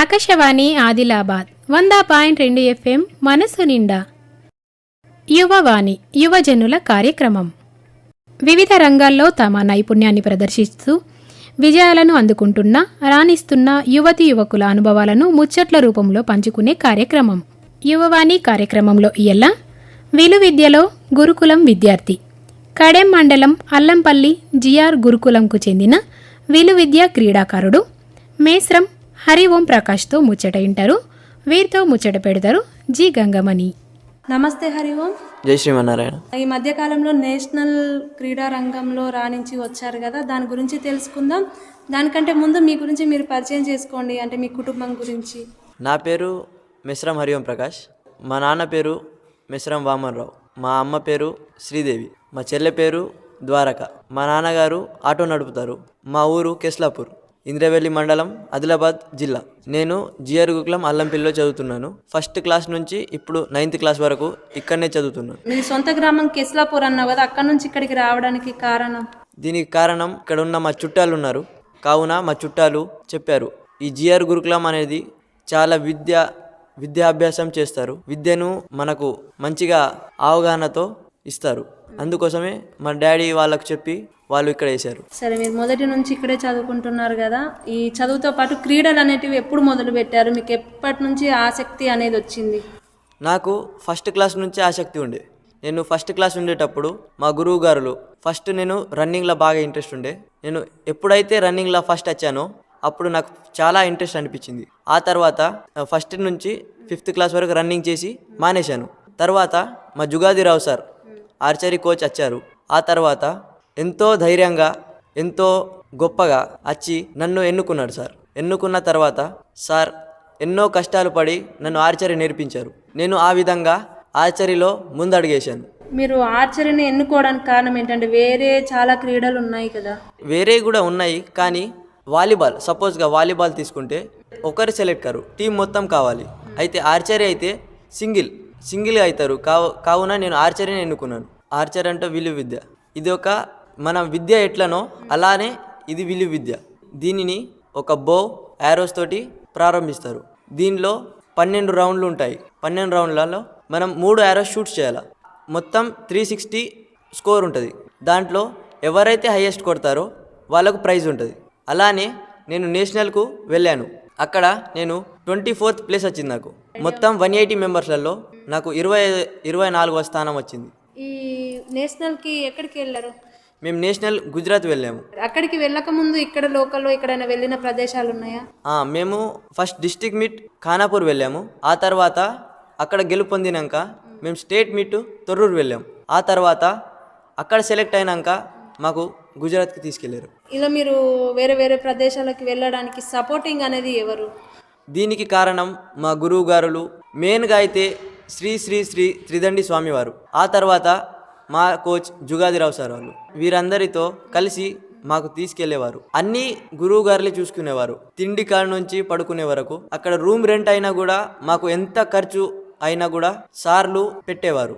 ఆకాశవాణి ఆదిలాబాద్ వంద పాయింట్ రెండు ఎఫ్ఎం మనసు నిండా. యువవాణి యువజనుల కార్యక్రమం. వివిధ రంగాల్లో తమ నైపుణ్యాన్ని ప్రదర్శిస్తూ విజయాలను అందుకుంటున్న రాణిస్తున్న యువతి యువకుల అనుభవాలను ముచ్చట్ల రూపంలో పంచుకునే కార్యక్రమం. యువవాణి కార్యక్రమంలో ఇయ్యల విలు విద్యలో గురుకులం విద్యార్థి. కడెం మండలం అల్లంపల్లి జిఆర్ గురుకులంకు చెందిన విలు విద్య క్రీడాకారుడు మేస్రం హరి ఓం ప్రకాష్తో ముచ్చట ఇంటారు వీరితో ముచ్చట పెడతారు జి గంగమణి. నమస్తే హరి ఓం. జై శ్రీమన్నారాయణ. ఈ మధ్య కాలంలో నేషనల్ క్రీడా రంగంలో రాణించి వచ్చారు కదా దాని గురించి తెలుసుకుందాం. దానికంటే ముందు మీ గురించి మీరు పరిచయం చేసుకోండి అంటే మీ కుటుంబం గురించి. నా పేరు మిశ్రం హరిఓం ప్రకాష్. మా నాన్న పేరు మిశ్రం వామన్రావు. మా అమ్మ పేరు శ్రీదేవి. మా చెల్లె పేరు ద్వారక. మా నాన్నగారు ఆటో నడుపుతారు. మా ఊరు కెస్లాపూర్. ఇంద్రవెల్లి మండలం ఆదిలాబాద్ జిల్లా. నేను జిఆర్ గుకులం అల్లంపల్లిలో చదువుతున్నాను. ఫస్ట్ క్లాస్ నుంచి ఇప్పుడు నైన్త్ క్లాస్ వరకు ఇక్కడనే చదువుతున్నాను. మీ సొంత గ్రామం కెస్లాపూర్ అన్నావు కదా అక్కడ నుంచి ఇక్కడికి రావడానికి కారణం? దీనికి కారణం ఇక్కడ ఉన్న మా చుట్టాలు ఉన్నారు. కావున మా చుట్టాలు చెప్పారు ఈ జిఆర్ గురుకులం అనేది చాలా విద్య విద్యాభ్యాసం చేస్తారు. విద్యను మనకు మంచిగా అవగాహనతో ఇస్తారు. అందుకోసమే మా డాడీ వాళ్ళకు చెప్పి వాళ్ళు ఇక్కడ వేశారు. సరే మీరు మొదటి నుంచి ఇక్కడే చదువుకుంటున్నారు కదా ఈ చదువుతో పాటు క్రీడలు అనేటివి ఎప్పుడు మొదలు పెట్టారు? మీకు ఎప్పటి నుంచి ఆసక్తి అనేది వచ్చింది? నాకు ఫస్ట్ క్లాస్ నుంచే ఆసక్తి ఉండే. నేను ఫస్ట్ క్లాస్ ఉండేటప్పుడు మా గురువు గారులు ఫస్ట్ నేను రన్నింగ్లో బాగా ఇంట్రెస్ట్ ఉండే. నేను ఎప్పుడైతే రన్నింగ్లో ఫస్ట్ వచ్చానో అప్పుడు నాకు చాలా ఇంట్రెస్ట్ అనిపించింది. ఆ తర్వాత ఫస్ట్ నుంచి ఫిఫ్త్ క్లాస్ వరకు రన్నింగ్ చేసి మానేశాను. తర్వాత మా జుగాదిరావు సార్ ఆర్చరీ కోచ్ వచ్చారు ఆ తర్వాత ఎంతో ధైర్యంగా ఎంతో గొప్పగా వచ్చి నన్ను ఎన్నుకున్నాడు సార్. ఎన్నుకున్న తర్వాత సార్ ఎన్నో కష్టాలు పడి నన్ను ఆర్చరీ నేర్పించారు. నేను ఆ విధంగా ఆర్చరీలో ముందడుగేశాను. మీరు ఆర్చరీని ఎన్నుకోవడానికి కారణం ఏంటంటే వేరే చాలా క్రీడలు ఉన్నాయి కదా. వేరే కూడా ఉన్నాయి కానీ వాలీబాల్ సపోజ్గా వాలీబాల్ తీసుకుంటే ఒకరు సెలెక్ట్ కారు. టీం మొత్తం కావాలి. అయితే ఆర్చరీ అయితే సింగిల్. సింగిల్గా అవుతారు. కావు కావున నేను ఆర్చరీని ఎన్నుకున్నాను. ఆర్చర్ అంటే విలువ విద్య. ఇది ఒక మన విద్య ఎట్లనో అలానే ఇది విలువ విద్య. దీనిని ఒక బో యారోస్ తోటి ప్రారంభిస్తారు. దీనిలో పన్నెండు రౌండ్లు ఉంటాయి. పన్నెండు రౌండ్లలో మనం మూడు యారోస్ షూట్ చేయాలి? మొత్తం త్రీ సిక్స్టీ స్కోర్ ఉంటుంది. దాంట్లో ఎవరైతే హయ్యెస్ట్ కొడతారో వాళ్ళకు ప్రైజ్ ఉంటుంది. అలానే నేను నేషనల్కు వెళ్ళాను. అక్కడ నేను ట్వంటీ ఫోర్త్ ప్లేస్ వచ్చింది నాకు. మొత్తం వన్ ఎయిటీ మెంబర్స్లలో నాకు ఇరవై ఇరవై నాలుగవ స్థానం వచ్చింది. ఈ నేషనల్కి ఎక్కడికి వెళ్ళారు? మేము నేషనల్ గుజరాత్ వెళ్ళాము. అక్కడికి వెళ్ళక ముందు ఇక్కడ లోకల్లో ఎక్కడైనా వెళ్ళిన ప్రదేశాలు ఉన్నాయా? ఆ, మేము ఫస్ట్ డిస్టిక్ మీట్ ఖానాపూర్ వెళ్ళాము. ఆ తర్వాత అక్కడ గెలుపు పొందినాక మేము స్టేట్ మీట్ తొర్రూరు వెళ్ళాము. ఆ తర్వాత అక్కడ సెలెక్ట్ అయినాక మాకు గుజరాత్కి తీసుకెళ్ళారు ఇలా మీరు వేరే వేరే ప్రదేశాలకు వెళ్ళడానికి సపోర్టింగ్ అనేది ఎవరు? దీనికి కారణం మా గురువు గారులు మెయిన్గా అయితే శ్రీ శ్రీ శ్రీ త్రిదండి స్వామివారు. ఆ తర్వాత మా కోచ్ జుగాదిరావు సార్ వాళ్ళు. వీరందరితో కలిసి మాకు తీసుకెళ్ళేవారు. అన్ని గురువు గారులే చూసుకునేవారు. తిండి కాడ నుంచి పడుకునే వరకు అక్కడ రూమ్ రెంట్ అయినా కూడా మాకు ఎంత ఖర్చు అయినా కూడా సార్లు పెట్టేవారు.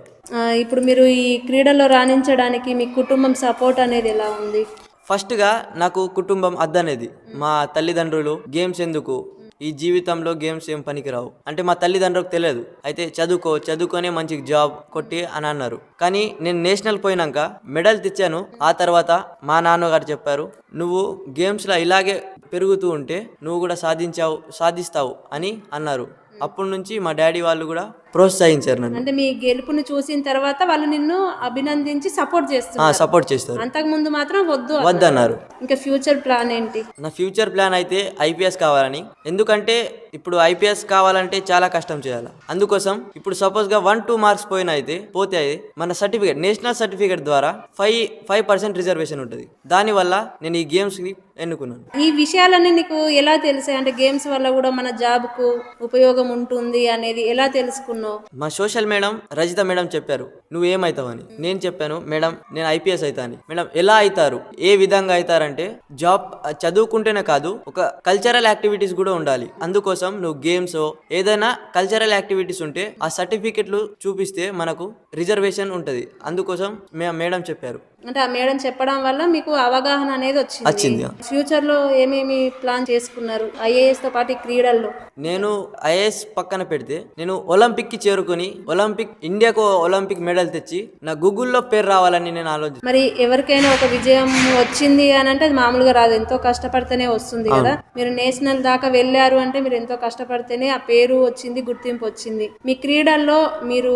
ఇప్పుడు మీరు ఈ క్రీడలో రాణించడానికి మీ కుటుంబం సపోర్ట్ అనేది ఎలా ఉంది? ఫస్ట్గా నాకు కుటుంబం అద్దనేది. మా తల్లిదండ్రులు గేమ్స్ ఎందుకు ఈ జీవితంలో గేమ్స్ ఏం పనికిరావు. అంటే మా తల్లిదండ్రులకు తెలియదు. అయితే చదువుకో చదువుకొనే మంచి జాబ్ కొట్టి అని అన్నారు. కానీ నేను నేషనల్ పోయినాక మెడల్ తెచ్చాను. ఆ తర్వాత మా నాన్నగారు చెప్పారు నువ్వు గేమ్స్లో ఇలాగే పెరుగుతూ ఉంటే నువ్వు కూడా సాధించావు సాధిస్తావు అని అన్నారు. అప్పటి నుంచి మా డాడీ వాళ్ళు కూడా ప్రోత్సహించారు నన్ను. అంటే మీ గెలుపుని చూసిన తర్వాత వాళ్ళు నిన్ను అభినందించి సపోర్ట్ చేస్తున్నారు. సపోర్ట్ చేస్తారు. అంతకు ముందు మాత్రం వద్దు అన్నారు. వద్దన్నారు. ఇంకా ఫ్యూచర్ ప్లాన్ ఏంటి? నా ఫ్యూచర్ ప్లాన్ అయితే ఐపీఎస్ కావాలని. ఎందుకంటే ఇప్పుడు ఐపీఎస్ కావాలంటే చాలా కష్టం చేయాలి. అందుకోసం ఇప్పుడు సపోజ్గా వన్ టూ మార్క్స్ పోయిన అయితే పోతే అయితే మన సర్టిఫికేట్ నేషనల్ సర్టిఫికేట్ ద్వారా ఫైవ్ ఫైవ్ పర్సెంట్ రిజర్వేషన్ ఉంటుంది. దానివల్ల నేను ఈ గేమ్స్ని ఎన్నుకున్నాను. ఈ విషయాలన్నీ నీకు ఎలా తెలిసాయి? అంటే గేమ్స్ వల్ల కూడా మన జాబ్కు ఉపయోగం ఉంటుంది అనేది ఎలా తెలుసుకున్నావు మా సోషల్ మేడం రజిత మేడం చెప్పారు. నువ్వు ఏమవుతావని నేను చెప్పాను మేడం నేను ఐపీఎస్ అవుతాను మేడం ఎలా అవుతారు ఏ విధంగా అవుతారంటే జాబ్ చదువుకుంటేనే కాదు ఒక కల్చరల్ యాక్టివిటీస్ కూడా ఉండాలి. అందుకోసం నువ్వు గేమ్స్ ఏదైనా కల్చరల్ యాక్టివిటీస్ ఉంటే ఆ సర్టిఫికెట్లు చూపిస్తే మనకు రిజర్వేషన్ ఉంటుంది. అందుకోసం మేడం చెప్పారు. అంటే ఆ మేడం చెప్పడం వల్ల మీకు అవగాహన అనేది వచ్చింది. వచ్చింది. ఫ్యూచర్లో ఏమేమి ప్లాన్ చేసుకున్నారు? ఐఏఎస్తో పాటు క్రీడల్లో. నేను ఐఏఎస్ పక్కన పెడితే నేను ఒలింపిక్కి చేరుకుని ఒలింపిక్ ఇండియాకు ఒలింపిక్ మెడల్ తెచ్చి నా గూగుల్లో పేరు రావాలని నేను ఆలోచి మరి ఎవరికైనా ఒక విజయం వచ్చింది అని అంటే అది మామూలుగా రాదు. ఎంతో కష్టపడితేనే వస్తుంది కదా? మీరు నేషనల్ దాకా వెళ్ళారు అంటే మీరు ఎంతో కష్టపడితేనే ఆ పేరు వచ్చింది గుర్తింపు వచ్చింది. మీ క్రీడల్లో మీరు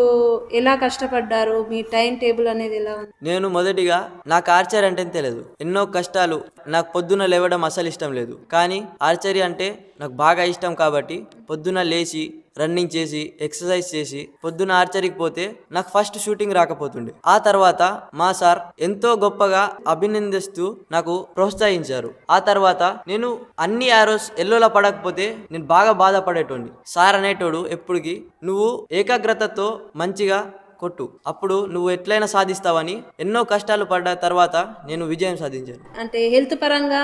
ఎలా కష్టపడ్డారు? మీ టైం టేబుల్ అనేది ఎలా ఉంది? నేను మొదటిగా నాకు ఆర్చరీ అంటే తెలియదు ఎన్నో కష్టాలు నాకు పొద్దున లేవడం అసలు ఇష్టం లేదు. కానీ ఆర్చరీ అంటే నాకు బాగా ఇష్టం కాబట్టి పొద్దున లేచి రన్నింగ్ చేసి ఎక్సర్సైజ్ చేసి పొద్దున ఆర్చరీకి పోతే నాకు ఫస్ట్ షూటింగ్ రాకపోతుండే. ఆ తర్వాత మా సార్ ఎంతో గొప్పగా అభినందిస్తూ నాకు ప్రోత్సహించారు. ఆ తర్వాత నేను అన్ని ఆరోస్ ఎల్లోలా పడకపోతే నేను బాగా బాధపడేటోడిని. సార్ అనేటోడు ఎప్పటికీ నువ్వు ఏకాగ్రతతో మంచిగా కొట్టు. అప్పుడు నువ్వు ఎట్లయినా సాధిస్తావని ఎన్నో కష్టాలు పడ్డ తర్వాత నేను విజయం సాధించాను. అంటే హెల్త్ పరంగా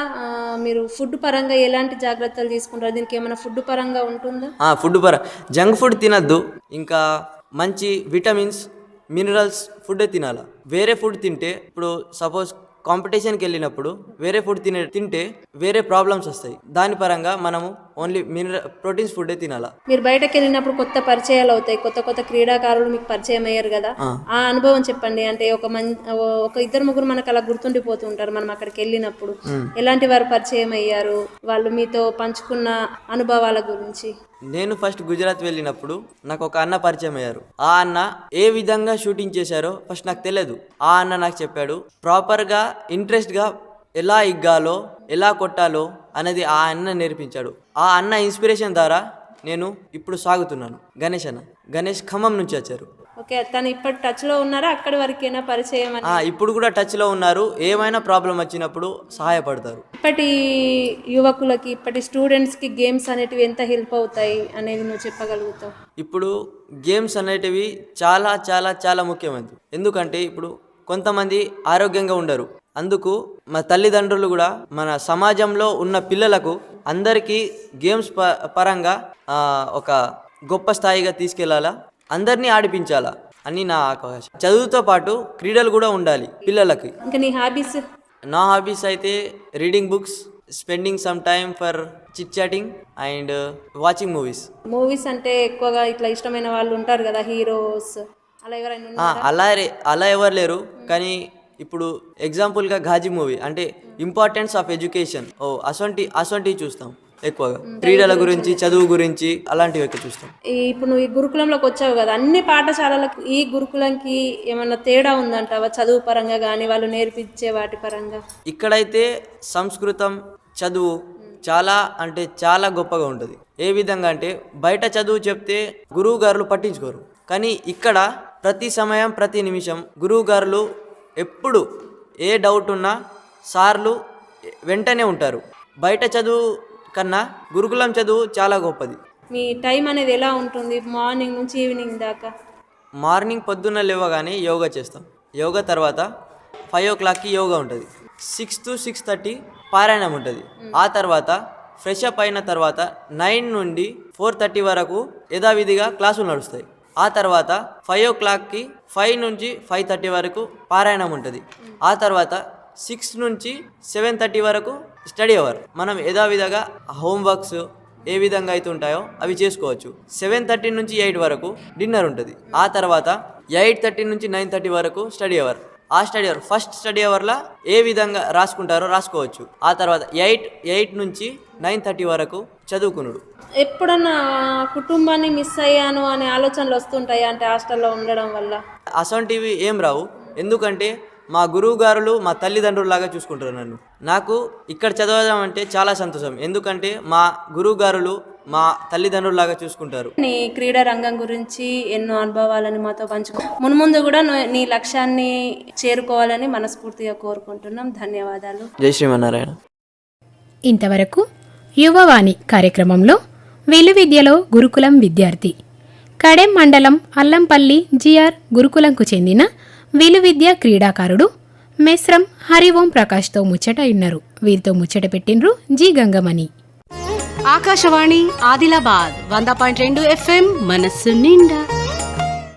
మీరు ఫుడ్ పరంగా ఎలాంటి జాగ్రత్తలు తీసుకుంటారు? దీనికి ఏమైనా ఫుడ్ పరంగా ఉంటుందా? ఫుడ్ పర జంక్ ఫుడ్ తినద్దు. ఇంకా మంచి విటమిన్స్ మినరల్స్ ఫుడ్ తినాలా. వేరే ఫుడ్ తింటే ఇప్పుడు సపోజ్ కాంపిటీషన్కి వెళ్ళినప్పుడు వేరే ఫుడ్ తినే తింటే వేరే ప్రాబ్లమ్స్ వస్తాయి. దాని పరంగా మనము ఓన్లీ మినరల్ ప్రోటీన్స్ ఫుడ్డే తినాలా? మీరు బయటకు వెళ్ళినప్పుడు కొత్త పరిచయాలు అవుతాయి. కొత్త కొత్త క్రీడాకారులు మీకు పరిచయం అయ్యారు కదా? ఆ. అనుభవం చెప్పండి. అంటే ఒక ఒక ఇద్దరు ముగ్గురు మనకు అలా గుర్తుండిపోతూ ఉంటారు. మనం అక్కడికి వెళ్ళినప్పుడు ఎలాంటి వారు పరిచయం అయ్యారు? వాళ్ళు మీతో పంచుకున్న అనుభవాల గురించి. నేను ఫస్ట్ గుజరాత్ వెళ్ళినప్పుడు నాకు ఒక అన్న పరిచయం అయ్యారు. ఆ అన్న ఏ విధంగా షూటింగ్ చేశారో ఫస్ట్ నాకు తెలియదు ఆ అన్న నాకు చెప్పాడు ప్రాపర్గా ఇంట్రెస్ట్గా ఎలా ఇగ్గాలో ఎలా కొట్టాలో అనేది ఆ అన్న నేర్పించాడు. ఆ అన్న ఇన్స్పిరేషన్ ద్వారా నేను ఇప్పుడు సాగుతున్నాను. గణేష్ అన్న. గణేష్ ఖమ్మం నుంచి వచ్చారు. ఓకే తను ఇప్పటి టచ్లో ఉన్నారా? అక్కడి వరకైనా పరిచయం ఇప్పుడు కూడా టచ్లో ఉన్నారు. ఏమైనా ప్రాబ్లం వచ్చినప్పుడు సహాయపడతారు. ఇప్పటి యువకులకి ఇప్పటి స్టూడెంట్స్కి గేమ్స్ అనేటివి ఎంత హెల్ప్ అవుతాయి అనేది నువ్వు చెప్పగలుగుతావు? ఇప్పుడు గేమ్స్ అనేటివి చాలా చాలా చాలా ముఖ్యమైనది. ఎందుకంటే ఇప్పుడు కొంతమంది ఆరోగ్యంగా ఉండరు. అందుకు మా తల్లిదండ్రులు కూడా మన సమాజంలో ఉన్న పిల్లలకు అందరికీ గేమ్స్ ప పరంగా ఒక గొప్ప స్థాయిగా తీసుకెళ్ళాలా? అందరినీ ఆడిపించాలా? అని నా ఆకాంక్ష. చదువుతో పాటు క్రీడలు కూడా ఉండాలి పిల్లలకి. ఇంకా నీ హాబీస్? నా హాబీస్ అయితే reading books spending some time for chit chatting and watching movies. Movies అంటే ఎక్కువగా ఇట్లా ఇష్టమైన వాళ్ళు ఉంటారు కదా హీరోస్ అలా ఎవరైనా? అలా అలా ఎవరు లేరు. కానీ ఇప్పుడు ఎగ్జాంపుల్గా ఘాజీ మూవీ అంటే ఇంపార్టెన్స్ ఆఫ్ ఎడ్యుకేషన్ ఓ అసొంటి అసొంటివి చూస్తాం ఎక్కువగా. క్రీడల గురించి. చదువు గురించి అలాంటివి ఎక్కువ చూస్తాం. ఈ ఇప్పుడు నువ్వు ఈ గురుకులంలోకి వచ్చావు కదా అన్ని పాఠశాలలకు ఈ గురుకులంకి ఏమన్నా తేడా ఉందంటావా? చదువు పరంగా కానీ వాళ్ళు నేర్పించే వాటి పరంగా? ఇక్కడైతే సంస్కృతం చదువు చాలా అంటే చాలా గొప్పగా ఉంటుంది. ఏ విధంగా అంటే బయట చదువు చెప్తే గురువు గారులు పట్టించుకోరు. కానీ ఇక్కడ ప్రతి సమయం ప్రతి నిమిషం గురువు గారులు ఎప్పుడు ఏ డౌట్ ఉన్నా సార్లు వెంటనే ఉంటారు. బయట చదువు కన్నా గురుకులం చదువు చాలా గొప్పది. మీ టైం అనేది ఎలా ఉంటుంది? మార్నింగ్ నుంచి ఈవినింగ్ దాకా? మార్నింగ్ పొద్దున్న లేవగానే యోగా చేస్తాం. యోగా తర్వాత ఫైవ్ ఓ క్లాక్కి యోగా ఉంటుంది. సిక్స్ టు సిక్స్ థర్టీ పారాయణం ఉంటుంది. ఆ తర్వాత ఫ్రెష్ అప్ అయిన తర్వాత నైన్ నుండి ఫోర్ థర్టీ వరకు యథావిధిగా క్లాసులు నడుస్తాయి. ఆ తర్వాత ఫైవ్ ఓ క్లాక్కి ఫైవ్ నుంచి ఫైవ్ థర్టీ వరకు పారాయణం ఉంటుంది. ఆ తర్వాత సిక్స్ నుంచి సెవెన్ థర్టీ వరకు స్టడీ అవర్. మనం యథావిధిగా హోంవర్క్స్ ఏ విధంగా అయితే ఉంటాయో అవి చేసుకోవచ్చు. సెవెన్ థర్టీ నుంచి ఎయిట్ వరకు డిన్నర్ ఉంటుంది. ఆ తర్వాత ఎయిట్ థర్టీ నుంచి నైన్ థర్టీ వరకు స్టడీ అవర్. ఆ స్టడీ అవర్ ఫస్ట్ స్టడీ అవర్లో ఏ విధంగా రాసుకుంటారో రాసుకోవచ్చు. ఆ తర్వాత ఎయిట్ ఎయిట్ నుంచి నైన్ థర్టీ వరకు చదువుకునుడు. ఎప్పుడన్నా కుటుంబాన్ని మిస్ అయ్యాను అనే ఆలోచనలు వస్తుంటాయి? అంటే హాస్టల్లో ఉండడం వల్ల. అసొంటివి ఏం రావు. ఎందుకంటే మా గురువు గారులు మా తల్లిదండ్రులాగా చూసుకుంటారు నన్ను. నాకు ఇక్కడ చదవడం అంటే చాలా సంతోషం. ఎందుకంటే మా గురువు గారులు మా తల్లిదండ్రులాగా చూసుకుంటారు. నీ క్రీడా రంగం గురించి ఎన్నో అనుభవాలని మాతో పంచుకో మున్ముందు కూడా నీ లక్ష్యాన్ని చేరుకోవాలని మనస్ఫూర్తిగా కోరుకుంటున్నాం. ధన్యవాదాలు. జై శ్రీమన్నారాయణ. ఇంతవరకు యువవాణి కార్యక్రమంలో విలువిద్యలో గురుకులం విద్యార్థి కడెం మండలం అల్లంపల్లి జిఆర్ గురుకులంకు చెందిన విలువిద్య క్రీడాకారుడు మెస్రం హరిఓం ప్రకాష్తో ముచ్చట ఇన్నారు. వీరితో ముచ్చట పెట్టినరు జి గంగమణి. ఆకాశవాణి ఆదిలాబాద్ వంద పాయింట్ రెండు ఎఫ్ఎం మనస్సు నిండా.